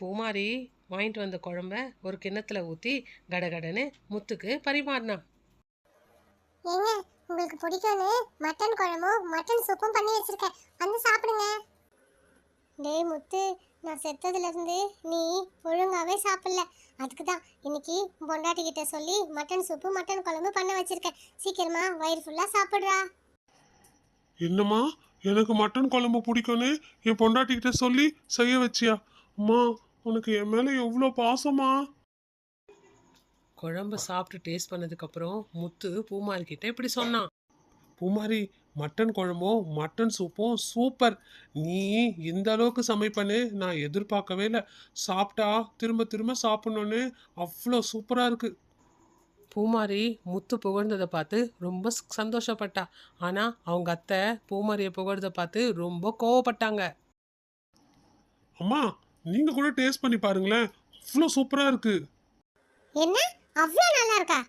பூமாரி வாங்கிட்டு வந்த குழம்ப ஒரு கிண்ணத்துல ஊற்றி கடகடன்னு முத்துக்கு பரிமாறினான் ஏங்க உங்களுக்கு பிடிக்கும்னு மட்டன் குழம்பும் மட்டன் சூப்பும் பண்ணி வச்சிருக்கேன். வந்து சாப்பிடுங்க. டேய் முத்து நான் செத்ததுல இருந்து நீ ஒழுங்காவே சாப்பிடல. அதுக்கு தான் இன்னைக்கு பொண்டாட்டி கிட்ட சொல்லி மட்டன் சூப்பு மட்டன் குழம்பு பண்ண வச்சிருக்கேன். சீக்கிரமா வயிறு ஃபுல்லா சாப்பிடுறா. என்னம்மா எனக்கு மட்டன் குழம்பு பிடிக்கும்னு என் பொண்டாட்டிக்கிட்ட சொல்லி செய்ய வச்சியா? அம்மா உனக்கு என் மேல எவ்வளோ பாசமா? குழம்பு சாப்பிட்டு டேஸ்ட் பண்ணதுக்கப்புறம் முத்து பூமாரி கிட்ட இப்படி சொன்னான். பூமாரி மட்டன் குழம்பும் மட்டன் சூப்பும் சூப்பர் நீ இந்த அளவுக்கு சமைப்பன்னு நான் எதிர்பார்க்கவே இல்லை. சாப்பிட்டா திரும்ப திரும்ப சாப்பிடணுன்னு அவ்வளோ சூப்பராக இருக்கு. பூமாரி முத்து புகழ்ந்ததை பார்த்து ரொம்ப சந்தோஷப்பட்டா. ஆனா அவங்க அத்தை பூமாரியை புகழ்ந்ததை பார்த்து ரொம்ப கோவப்பட்டாங்க. அம்மா நீங்க கூட டேஸ்ட் பண்ணி பாருங்களேன். அவ்வளோ சூப்பராக இருக்கு. என்ன? அவ்வளோ நல்லா இருக்கா?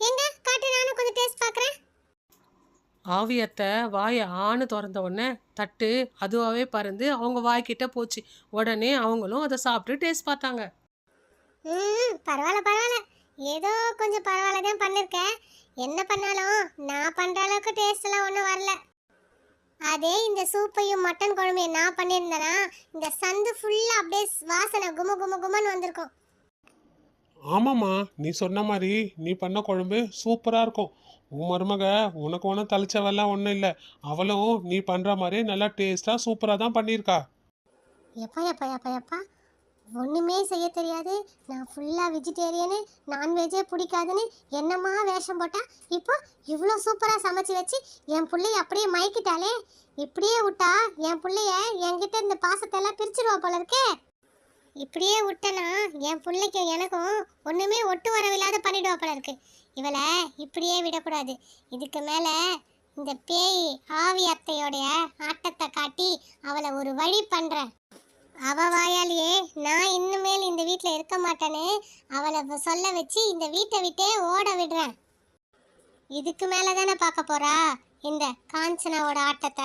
எங்க? காட்டு நானும் கொஞ்சம் டேஸ்ட் பார்க்குறேன் ஆவி அத்தை வாயை ஆணு திறந்த உடனே தட்டு அதுவாகவே பறந்து அவங்க வாய்க்கிட்ட போச்சு. உடனே அவங்களும் அதை சாப்பிட்டு டேஸ்ட் பார்த்தாங்க. ம் பரவாயில்ல பரவாயில்ல. ஏதோ கொஞ்சம் பரவாயில்ல தான் பண்ணிருக்கேன். என்ன பண்ணாலும் நான் பண்ற அளவுக்கு டேஸ்ட் எல்லாம் ஒன்றும் வரல. அதே இந்த சூப்பையும் மட்டன் குழம்பையும் நான் பண்ணியிருந்தேனா இந்த சந்து ஃபுல்லாக அப்படியே வாசனை கும கும குமன்னு வந்திருக்கும். ஆமாம்மா நீ சொன்ன மாதிரி நீ பண்ண குழம்பு சூப்பராக இருக்கும். உன் மருமக உனக்கு ஒன்றும் தலைச்சவெல்லாம் ஒன்றும் இல்லை. அவளும் நீ பண்ணுற மாதிரி நல்லா டேஸ்ட்டாக சூப்பராக தான் பண்ணியிருக்கா. எப்பா எப்பா எப்பா எப்பா? ஒன்றுமே செய்ய தெரியாது. நான் ஃபுல்லாக வெஜிடேரியனு நான்வெஜ்ஜே பிடிக்காதுன்னு என்னம்மா வேஷம் போட்டால் இப்போ இவ்வளோ சூப்பராக சமைச்சு வச்சு என் பிள்ளைய அப்படியே மயக்கிட்டாலே இப்படியே விட்டா என் பிள்ளைய என்கிட்ட இந்த பாசத்தை எல்லாம் பிரிச்சிருவா போல இருக்கே. இப்படியே விட்டனா என் பிள்ளைக்கும் எனக்கும் ஒன்றுமே ஒட்டு வரவில்லாத பண்ணிடுவா போல இருக்கு. இவளை இப்படியே விடக்கூடாது. இதுக்கு மேலே இந்த பேய் ஆவி அத்தையோடைய ஆட்டத்தை காட்டி அவளை ஒரு வழி பண்ணுறேன் அவ வாயாலேயே நான் இன்னுமேல் இந்த வீட்டில் இருக்க மாட்டேன்னு அவளை சொல்ல வச்சு இந்த வீட்டை விட்டே ஓட விடுறேன். இதுக்கு மேலே தானே பார்க்க போறா இந்த காஞ்சனாவோட ஆட்டத்தை?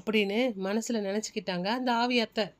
அப்படின்னு மனசில் நினச்சிக்கிட்டாங்க அந்த ஆவி அத்தை.